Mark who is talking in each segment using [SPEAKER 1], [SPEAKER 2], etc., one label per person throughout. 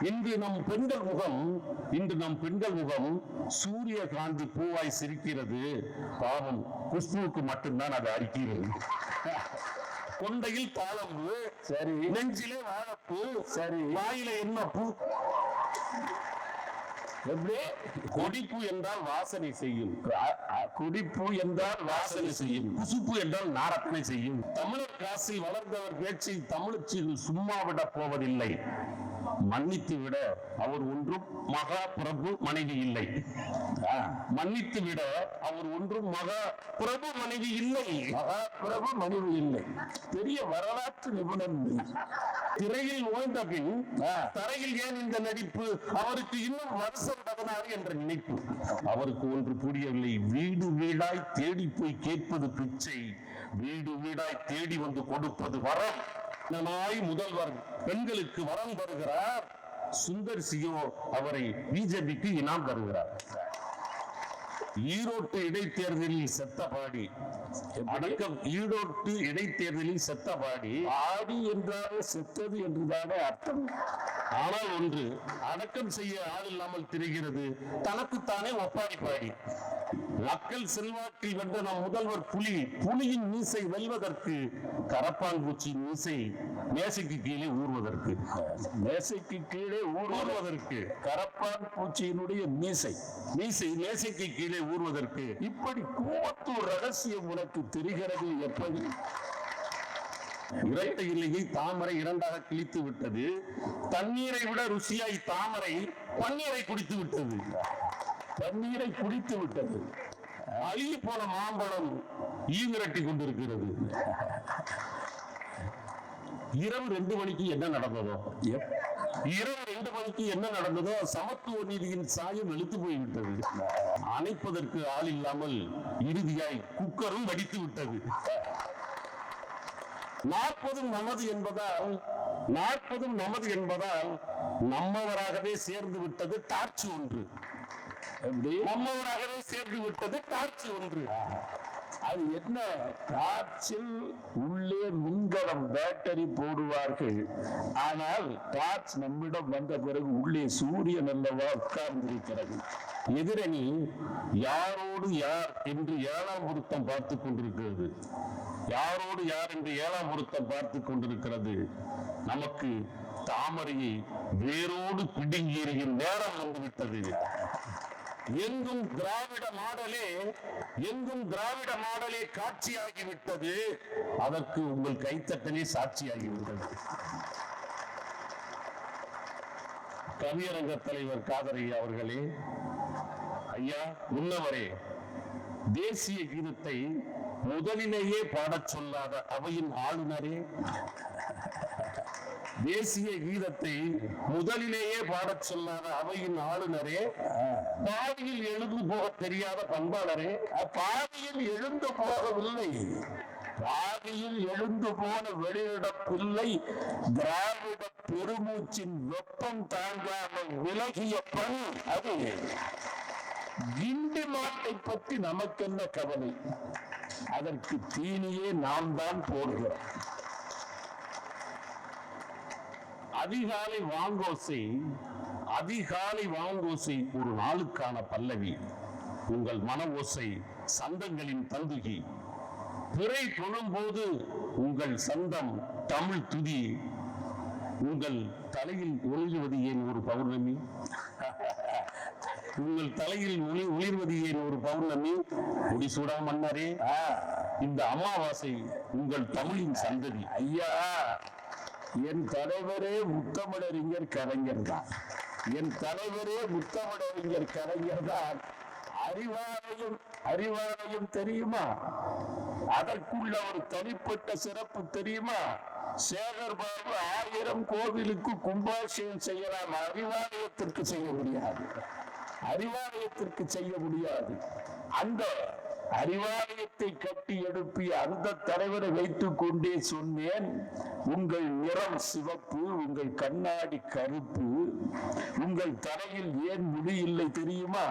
[SPEAKER 1] இன்று நம் பெண்கள் முகம் இன்று நம் பெண்கள் முகம் சூரியகாந்தி பூவாய் சிரிக்கிறது. பாவம் குஷ்புவுக்கு மட்டும்தான் அது அரிக்கிறது கொண்டையில் தாளம்பு
[SPEAKER 2] சரி.
[SPEAKER 1] நெஞ்சிலே வாழைப்பூ
[SPEAKER 2] சரி.
[SPEAKER 1] வாயில என்ன பூ?
[SPEAKER 2] எப்படி?
[SPEAKER 1] கொடிப்பூ என்றால் வாசனை செய்யும்.
[SPEAKER 2] குடிப்பு என்றால்
[SPEAKER 1] வாசனை செய்யும். குசுப்பு என்றால் நாரத்தனை செய்யும். தமிழர் காசில் வளர்ந்தவர் பேச்சை தமிழச்சில் சும்மா விட போவதில்லை. மன்னித்து விட அவர் ஒன்றும் மகா பிரபு மனைவி இல்லை. மன்னித்து விட அவர் ஒன்றும் மகா பிரபு மனைவி இல்லை.
[SPEAKER 2] மகாபிரபு மனைவி இல்லை. பெரிய வரலாற்று நிபுணர்.
[SPEAKER 1] திரையில் ஓய்ந்த பின். தரையில் ஏன் இந்த நடிப்பு? அவருக்கு இன்னும் வருஷம் பதினாறு என்ற நினைப்பு. அவருக்கு ஒன்று புரியவில்லை. வீடு வீடாய் தேடி போய் கேட்பது பிச்சை. வீடு வீடாய் தேடி வந்து கொடுப்பது வரம். நாய் முதல்வர் பெண்களுக்கு வரம் வருகிறார் சுந்தர் சியோ அவரை பிஜேபிக்கு இனாம் தருகிறார். ஈரோட்டு இடைத்தேர்தலில் செத்த பாடி. அடக்கம் ஈரோட்டு இடைத்தேர்தலில் செத்த பாடி.
[SPEAKER 2] ஆடி என்றாலே செத்தது என்றுதானே அர்த்தம்.
[SPEAKER 1] ஆனால் ஒன்று அடக்கம் செய்ய ஆள் இல்லாமல் திரிகிறது. தனக்குத்தானே ஒப்பாரி பாடி. மக்கள் செல்வாக்கில் வென்ற நம் முதல்வர் புலி புலியின் மீசை வெல்வதற்கு கரப்பான்பூச்சி மீசை மேசைக்கு கீழே ஊறுவதற்கு.
[SPEAKER 2] மேசைக்கு கீழே
[SPEAKER 1] ஊறுவதற்கு.
[SPEAKER 2] கரப்பான் பூச்சியினுடைய மீசை.
[SPEAKER 1] மீசை மேசைக்கு கீழே ஊறுவதற்கு
[SPEAKER 2] இப்படி கூவத்தூர் ரகசியம் உனக்கு தெரிகிறது எப்படி?
[SPEAKER 1] இரட்டை இல்லையை தாமரை இரண்டாக கிழித்து விட்டது. தண்ணீரை விட ருசியாய் தாமரை பன்னீரை குடித்து விட்டது.
[SPEAKER 2] தண்ணீரை குடித்து விட்டது.
[SPEAKER 1] அழுகி போன மாம்பழம் ஈவிரட்டி கொண்டிருக்கிறது. இரவு ரெண்டு மணிக்கு என்ன நடந்ததோ? இரவு ரெண்டு மணிக்கு என்ன நடந்ததோ சமத்துவ நீதியின் சாயம் வெளுத்து போய்விட்டது. அணைப்பதற்கு ஆள் இல்லாமல் இறுதியாய் குக்கரும் வடித்து விட்டது. நாற்பதும் நமது என்பதால் நாற்பதும் நமது என்பதால் நம்மவராகவே சேர்ந்து விட்டது டார்ச் ஒன்று. நம்மவராகவே சேர்ந்து விட்டது டார்ச் ஒன்று.
[SPEAKER 2] அது என்ன? டார்ச்சில் உள்ளே மின்கலம் பேட்டரி போடுவார்கள். ஆனால் டார்ச் நம்மிடம் வந்த பிறகு உள்ளே சூரியன் அல்லவா உட்கார்ந்திருக்கிறது.
[SPEAKER 1] எதிரணி யாரோடு யார் என்று ஏழாம் பொருத்தம் பார்த்து கொண்டிருக்கிறது. யாரோடு யார் என்று ஏழாம் பொருத்தம் பார்த்து கொண்டிருக்கிறது. நமக்கு தாமரையை வேரோடு பிடுங்கி நேரம் வந்துவிட்டது. எங்கும் திராவிட மாடலே எங்கும் திராவிட மாடலே காட்சியாகிவிட்டது. அதற்கு உங்கள் கைத்தட்டலே சாட்சியாகிவிட்டது. கவியரங்க தலைவர் காதரையா அவர்களே ஐயா முன்னவரே தேசிய கீதத்தை முதலிலேயே பாடச் சொல்லாத அவையின் ஆளுநரே தேசிய கீதத்தை முதலிலேயே பாடச் சொல்லாத அவையின் ஆளுநரே பாதியில் எழுந்து போக தெரியாத பண்பாளரே
[SPEAKER 2] பாதியில் எழுந்து போகவில்லை. பாதியில் எழுந்து போன வெளியிட பிள்ளை திராவிட பெருமூச்சின் வெப்பம் தாங்காமல் விலகிய பண் அது. கிண்டி மாட்டை பற்றி நமக்கென்ன கவலை? அதற்கு தீனியே நாம் தான் போடுகிறோம்.
[SPEAKER 1] அதிகாலை வாங்கோசை அதிகாலை வாங்கோசை ஒரு நாளுக்கான பல்லவி. உங்கள் மன ஓசை சந்தங்களின் தந்துகி பிறை தொழும்போது உங்கள் சந்தம் தமிழ் துதி. உங்கள் தலையில் ஒளிர்வது ஏன் ஒரு பௌர்ணமி? உங்கள் தலையில் ஒளி ஒளிர்வது ஏன் ஒரு பௌர்ணமி? முடிசூடா மன்னரே. இந்த அமாவாசை உங்கள் தமிழின் சந்ததி.
[SPEAKER 2] ஐயா என் தலைவரே முத்தமிழறிஞர் கலைஞர் தான். என் தலைவரே முத்தமிழறிஞர் கலைஞர் தான். அறிவாலயம் அறிவாலயம் தெரியுமா? அதற்குள்ள ஒரு தனிப்பட்ட சிறப்பு தெரியுமா? சேகர் பாபு ஆயிரம் கோவிலுக்கு கும்பாஷயம் செய்யலாம். அறிவாலயத்திற்கு செய்ய முடியாது. அறிவாலயத்திற்கு செய்ய முடியாது. அந்த அறிவாலயத்தை கட்டி எழுப்பிய அந்த தலைவரை வைத்துக் கொண்டே சொன்னேன் உங்கள் நிறம் சிவப்பு உங்கள் கண்ணாடி கருப்பு உங்கள் தலையில் ஏன் முடி இல்லை தெரியுமா?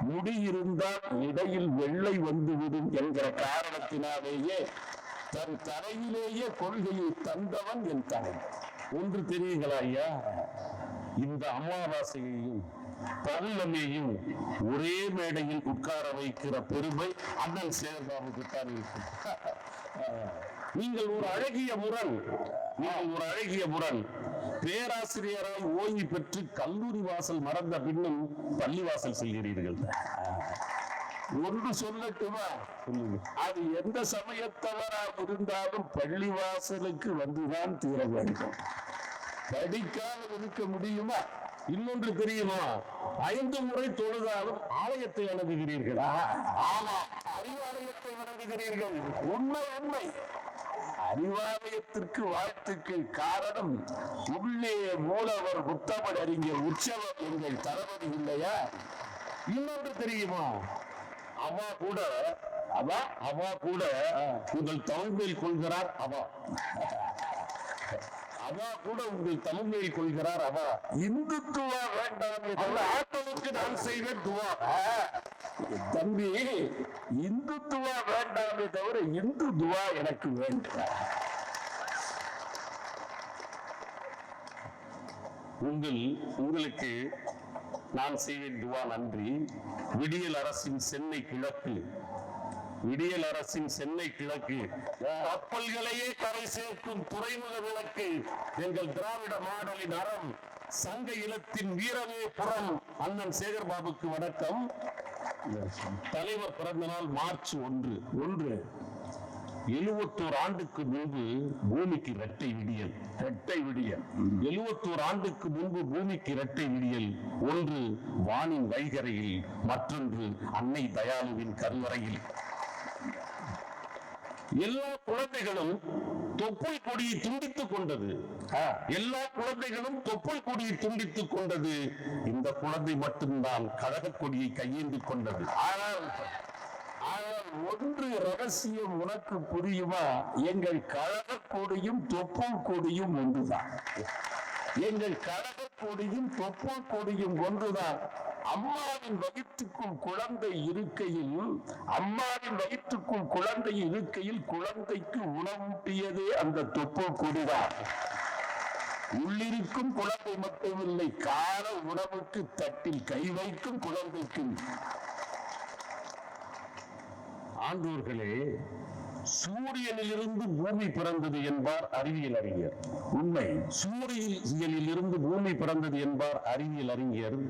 [SPEAKER 2] முடி இருந்தால் இடையில் வெள்ளை வந்துவிடும் என்கிற காரணத்தினாலேயே தன் தலையிலேயே கொள்கையை தந்தவன் என் தலைவன்
[SPEAKER 1] ஒன்று தெரியுங்களா ஐயா? இந்த அமாவாசையையும் பல்லமையும் ஒரே மேடையில் உட்கார வைக்கிற பெருமை அண்ணன் சேர்பாபுக்கு தான் இருக்கும் நீங்கள் ஒரு அழகிய முரண் நீங்கள் ஒரு அழகிய முரண். பேராசிரியராய் ஓய்வு பெற்று கல்லூரி வாசல் மறந்த பின்னும் பள்ளி வாசல் செல்கிறீர்கள்.
[SPEAKER 2] ஒன்று சொல்லட்டுமா? அது எந்த சமயத்தவராக இருந்தாலும் பள்ளி வாசலுக்கு வந்துதான் தீர வேண்டும் படிக்காமல் இருக்க முடியுமா?
[SPEAKER 1] இன்னொன்று தெரியுமா? ஐந்து முறை தொழுதாலும் ஆலயத்தை அணுகுகிறீர்கள்
[SPEAKER 2] ஆமா அறிவாலயத்தை வணங்குகிறீர்கள். உண்மை உண்மை. அறிவாலயத்திற்கு வாழ்த்துக்கள் காரணம் உள்ளே மூலவர் புத்தமன் அறிஞர் உற்சவம் எங்கள் தளபதி இல்லையா?
[SPEAKER 1] இன்னொன்று தெரியுமா? அவா கூட அவா அவா கூட உங்கள் தமிழ் கொள்கிறார் அவா. அவா கூட உங்கள் மேல் கொள்கிறார் அவா.
[SPEAKER 2] இந்துத்துவா வேண்டாமே
[SPEAKER 1] அந்த நான் செய்வேன் துவா.
[SPEAKER 2] தம்பி இந்துத்துவா வேண்டாமே தவிர இந்து துவா எனக்கு வேண்டும்.
[SPEAKER 1] உங்கள் உங்களுக்கு நான் செய்வேன் துவா நன்றி. விடியல் அரசின் சென்னை கிழக்கு. விடியல் அரசின் சென்னை கிழக்கு. கப்பல்களையே கரை சேர்க்கும் துறைமுக விளக்கு. எங்கள் திராவிட மாடலின் அறம் சங்க இலத்தின் வீரமே புறம். அண்ணன் சேகர் பாபுக்கு வணக்கம். தலைவர் பிறந்த நாள் மார்ச் ஒன்று.
[SPEAKER 2] ஒன்று.
[SPEAKER 1] எழுபத்தோரு ஆண்டுக்கு முன்பு பூமிக்கு இரட்டை விடியல்.
[SPEAKER 2] இரட்டை விடியல்.
[SPEAKER 1] எழுபத்தோரு ஆண்டுக்கு முன்பு பூமிக்கு இரட்டை விடியல். ஒன்று வானின் வைகரையில் மற்றொன்று அன்னை தயாளுவின் கருவறையில். எல்லா குழந்தைகளும் தொப்புள் கொடியை துண்டித்துக் கொண்டது. எல்லா குழந்தைகளும் தொப்புள் கொடியை துண்டித்துக் கொண்டது. இந்த குழந்தை மட்டும்தான் கழக கொடியை கையேந்தி கொண்டது.
[SPEAKER 2] ஆனால் ஆனால் ஒன்று ரகசியம் உனக்கு புரியுமா? எங்கள் கழக கொடியும் தொப்புள் கொடியும் ஒன்றுதான். எங்கள் கழக கொடியும் தொப்புள் கொடியும் ஒன்றுதான். அம்மாவின் வயிற்றுக்குள் குழந்தை இருக்கையில் அம்மாவின் வயிற்றுக்குள் குழந்தை இருக்கையில் குழந்தைக்கு உணவூட்டியதே அந்த தொப்பு கொடிதான். உள்ளிருக்கும் குழந்தை மட்டுமில்லை கால உணவுக்கு தட்டில் கை வைக்கும் குழந்தைக்கு.
[SPEAKER 1] ஆண்டோர்களே சூரியனிலிருந்து பூமி பிறந்தது என்பார் அறிவியல் அறிஞர்.
[SPEAKER 2] உண்மை
[SPEAKER 1] சூரியனிலிருந்து பூமி பிறந்தது என்பார் அறிவியல் அறிஞர்.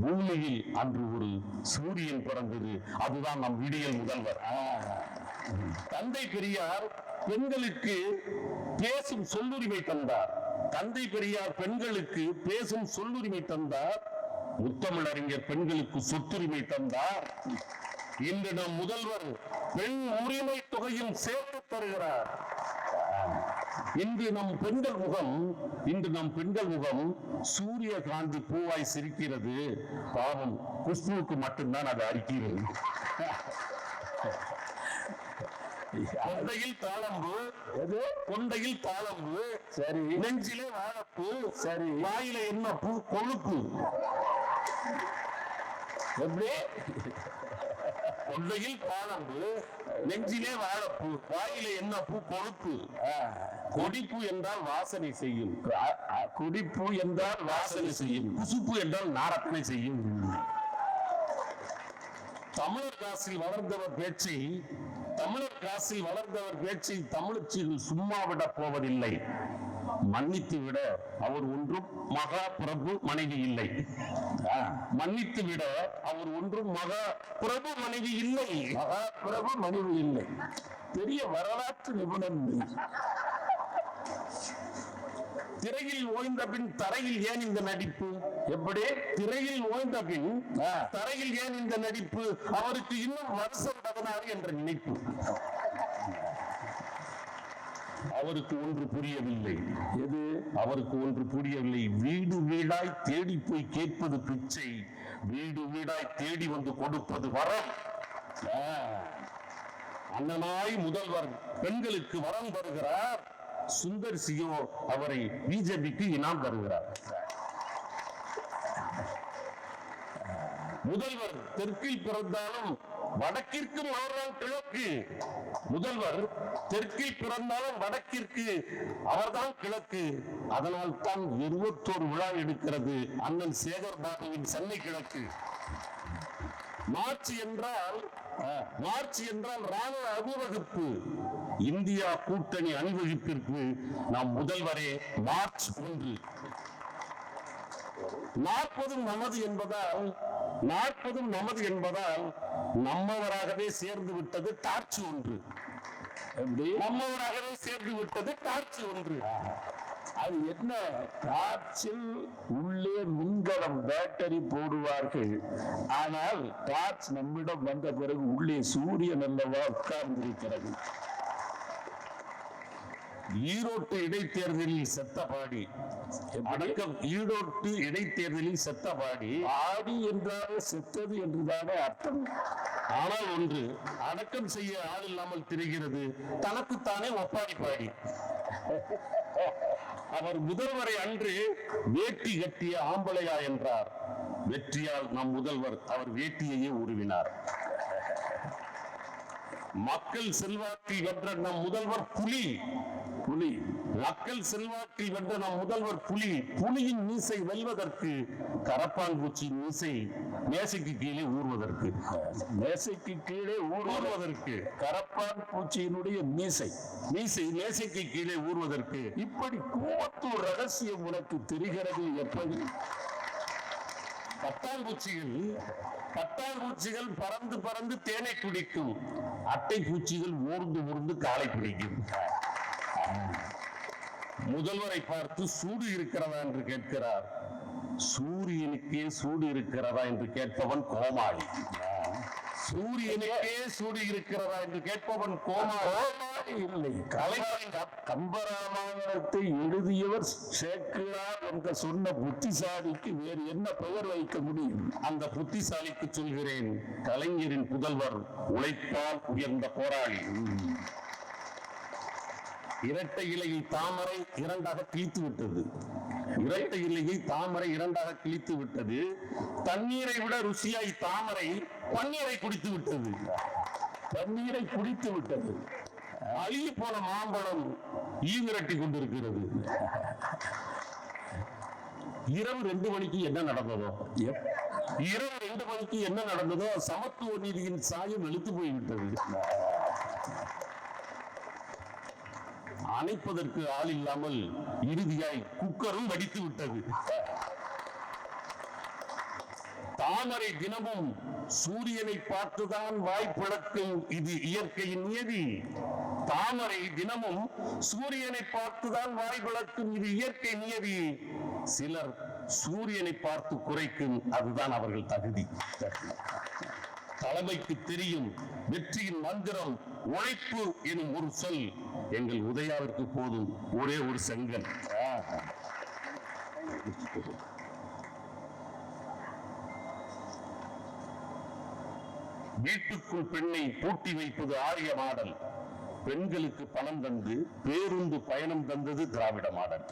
[SPEAKER 1] பூமியில் அன்று ஒரு சூரியன் பிறந்தது. அதுதான் நம் விடியல் முதல்வர். தந்தை பெரியார் பெண்களுக்கு பேசும் சொல்லுரிமை தந்தார். தந்தை பெரியார் பெண்களுக்கு பேசும் சொல்லுரிமை தந்தார். முத்தமிழறிஞர் பெண்களுக்கு சொத்துரிமை தந்தார். இன்று நம் முதல்வர் பெண் உரிமை தொகையும் சேர்த்து தருகிறார். இன்று நம் பெண்கள் முகம் இன்று நம் பெண்கள் முகம் சூரியகாந்தி பூவாய் சிரிக்கிறது. பாவம் குஷ்புவுக்கு மட்டும்தான் அது அரிக்கிறது. கொண்டையில் தாளம்பு. கொண்டையில் தாளம்பு.
[SPEAKER 2] சரி.
[SPEAKER 1] நெஞ்சிலே வாழைப்பூ.
[SPEAKER 2] சரி.
[SPEAKER 1] வாயில என்ன பூ? கொழுப்பு.
[SPEAKER 2] எப்படி?
[SPEAKER 1] கொண்டையில் தாளம்பு. நெஞ்சிலே வாழைப்பூ. வாயில என்ன பூ? கொழுப்பு. கொடிப்பு என்றால் வாசனை செய்யும்.
[SPEAKER 2] குடிப்பு என்றால்
[SPEAKER 1] வாசனை செய்யும். குசுப்பு என்றால் நாரத்தனை செய்யும். தமிழர் காசில் வளர்ந்தவர் பேச்சை தமிழர் காசில் வளர்ந்தவர் பேச்சை தமிழச்சிகள் சும்மா விட போவதில்லை. மன்னித்து விட அவர் ஒன்றும் மகா பிரபு மனைவி இல்லை. மன்னித்து விட அவர் ஒன்றும் மகா பிரபு மனைவி இல்லை.
[SPEAKER 2] மகாபிரபு மனைவி இல்லை. பெரிய வரலாற்று நிபுணர்.
[SPEAKER 1] திரையில் ஓய்ந்த பின் தரையில் ஏன் இந்த நடிப்பு?
[SPEAKER 2] எப்படி?
[SPEAKER 1] திரையில் ஓய்ந்த பின் தரையில் ஏன் இந்த நடிப்பு? அவருக்கு இன்னும் வருஷம் பதினாறு என்ற நினைப்பு. அவருக்கு ஒன்று புரியவில்லை.
[SPEAKER 2] எது?
[SPEAKER 1] அவருக்கு ஒன்று புரியவில்லை. வீடு வீடாய் தேடி போய் கேட்பது பிச்சை. வீடு வீடாய் தேடி வந்து கொடுப்பது வரம். அண்ணனாய் முதல்வர் பெண்களுக்கு வரம் தருகிறார். சுந்தர் சியோ அவரை பிஜேபிக்கு இனாம் தருகிறார். முதல்வர் தெற்கில் பிறந்தாலும் வடக்கிற்கு மாறான் கிழக்கு. முதல்வர் தெற்கில் பிறந்தாலும் வடக்கிற்கு அவர்தான் கிழக்கு. அதனால் தான் இருபத்தோரு விழா எடுக்கிறது அண்ணன் சேகர் பாபுவின் சென்னை கிழக்கு. மார்ச் என்றால் அஹ், மார்ச் என்றால் ராணுவ அணிவகுப்பு. இந்தியா கூட்டணி அணிவகுப்பிற்கு நாம் முதல்வரே மார்ச் ஒன்று. நாற்பதும் நமது என்பதால் நாற்பதும் நமது என்பதால் நம்மவராகவே சேர்ந்து விட்டது டார்ச் ஒன்று. நம்மவராகவே சேர்ந்து விட்டது டார்ச் ஒன்று.
[SPEAKER 2] அது என்ன? டார்ச்சில் உள்ளே மின்கலம் பேட்டரி போடுவார்கள். ஆனால் டார்ச் நம்மிடம் வந்த பிறகு உள்ளே சூரியன் அல்லவா உட்கார்ந்திருக்கிறது.
[SPEAKER 1] ஈரோட்டு இடைத்தேர்தலில் செத்த பாடி அடக்கம் ஈரோட்டு இடைத்தேர்தலில் செத்த பாடி
[SPEAKER 2] ஆடி என்றாலே செத்தது என்றுதானே அர்த்தம்.
[SPEAKER 1] ஆனால் ஒன்று அடக்கம் செய்ய ஆள் இல்லாமல் திரிகிறது தனக்குத்தானே ஒப்பாரி பாடி அவர் முதல்வரை அன்று வேட்டி கட்டிய ஆம்பளையா என்றார். வெற்றியால் நம் முதல்வர் அவர் வேட்டியையே உருவினார். மக்கள் செல்வாக்கில் வென்ற நம் முதல்வர் புலி.
[SPEAKER 2] புலி.
[SPEAKER 1] மக்கள் செல்வாக்கில் வென்ற நம் முதல்வர் புலி. புலியின் மீசை வெல்வதற்கு கரப்பான்பூச்சி மீசை மேசைக்கு கீழே ஊறுவதற்கு.
[SPEAKER 2] மேசைக்கு கீழே
[SPEAKER 1] ஊறுவதற்கு
[SPEAKER 2] கரப்பான் பூச்சியினுடைய மீசை.
[SPEAKER 1] மீசை மேசைக்கு கீழே ஊறுவதற்கு.
[SPEAKER 2] இப்படி கூவத்தூர் ரகசியம் உனக்கு தெரிகிறது எப்படி?
[SPEAKER 1] பட்டாம்பூச்சிகள் பட்டாம்பூச்சிகள் பறந்து பறந்து தேனை குடிக்கும். அட்டை பூச்சிகள் ஊர்ந்து ஊர்ந்து காலை பிடிக்கும். முதல்வரை பார்த்து சூடு இருக்கிறதா என்று கேட்கிறார். சூரியனுக்கே சூடு இருக்கிறதா என்று கேட்பவன் கோமாளி. சூரியனுக்கே சூடு இருக்கிறதா என்று கேட்பவன் கோமாளி.
[SPEAKER 2] இல்லை கலைஞர் கம்பராமாயணத்தை எழுதியவர் சேக்கிழார் என்று சொன்ன புத்திசாலிக்கு வேறு என்ன பெயர் வைக்க முடியும்?
[SPEAKER 1] அந்த புத்திசாலிக்கு சொல்கிறேன் கலைஞரின் புதல்வர் உழைப்பால் உயர்ந்த போராளி. இரட்டை இலையை தாமரை இரண்டாக கிழித்து விட்டது. இரட்டை இலையை தாமரை இரண்டாக கிழித்து விட்டது. தண்ணீரை விட ருசியாய் தாமரை பன்னீரை குடித்து விட்டது.
[SPEAKER 2] தண்ணீரை குடித்து விட்டது.
[SPEAKER 1] அழுகி போன மாம்பழம் ஈவிரட்டி கொண்டிருக்கிறது. இரவு ரெண்டு மணிக்கு என்ன நடந்ததோ? இரவு ரெண்டு மணிக்கு என்ன நடந்ததோ? சமத்துவ நீதியின் சாயம் எழுத்து போய்விட்டது. அணைப்பதற்கு ஆள் இல்லாமல் இறுதியாய் குக்கரும் வடித்து விட்டது. தாமரை தினமும் சூரியனை பார்த்துதான் வாய் பிளக்கும் இது இயற்கையின் நியதி. தாமரை தினமும் சூரியனை பார்த்துதான் வாய் பிளக்கும் இது இயற்கை நியதி. சிலர் சூரியனை பார்த்து குறைக்கும் அதுதான் அவர்கள் தகுதி. தலைமைக்கு தெரியும் வெற்றியின் மந்திரம் உழைப்பு எனும் ஒரு சொல். எங்கள் உதயாவிற்கு போதும் ஒரே ஒரு செங்கல். வீட்டுக்குள் பெண்ணை பூட்டி வைப்பது ஆரிய மாடல். பெண்களுக்கு பணம் தந்து பேருந்து பயணம் தந்தது திராவிட மாடல்.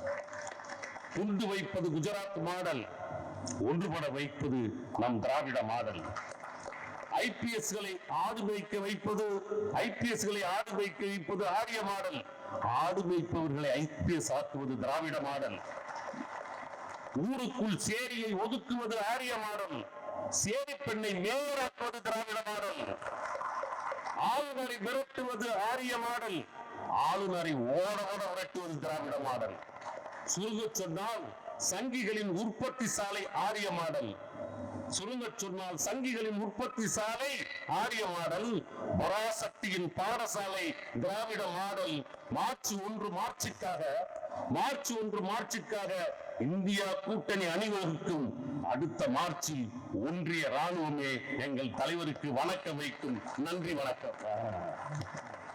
[SPEAKER 1] துண்டு வைப்பது குஜராத் மாடல். ஒன்றுபட வைப்பது நம் திராவிட மாடல். ஐபிஎஸ்களை ஆடு மேய்க்க வைப்பது ஐபிஎஸ்களை ஆடு மேய்க்க வைப்பது ஆரிய மாடல். ஆடு மேய்ப்பவர்களை ஐபிஎஸ் ஆக்குவது திராவிட மாடல். ஊருக்குள் சேரியை ஒதுக்குவது ஆரிய மாடல். சேரி பெண்ணை மேயராக்குவது திராவிட மாடல். ஆளுநரை விரட்டுவது ஆரிய மாடல். ஆளுநரை ஓட ஓட விரட்டுவது திராவிட மாடல். சுருங்கச் சொன்னால் சங்கிகளின் உற்பத்தி சாலை ஆரிய மாடல். சுருங்கச் சொன்னால் சங்கிகளின் உற்பத்தி சாலை ஆரிய மாடல் பராசக்தியின் பாடசாலை திராவிட மாடல். மார்ச் ஒன்று மார்ச்சுக்காக மார்ச் ஒன்று மார்ச்சுக்காக இந்தியா கூட்டணி அணிவகுக்கும். அடுத்த மார்ச்சில் ஒன்றிய ராணுவமே எங்கள் தலைவருக்கு வணக்கம் வைக்கும். நன்றி வணக்கம்.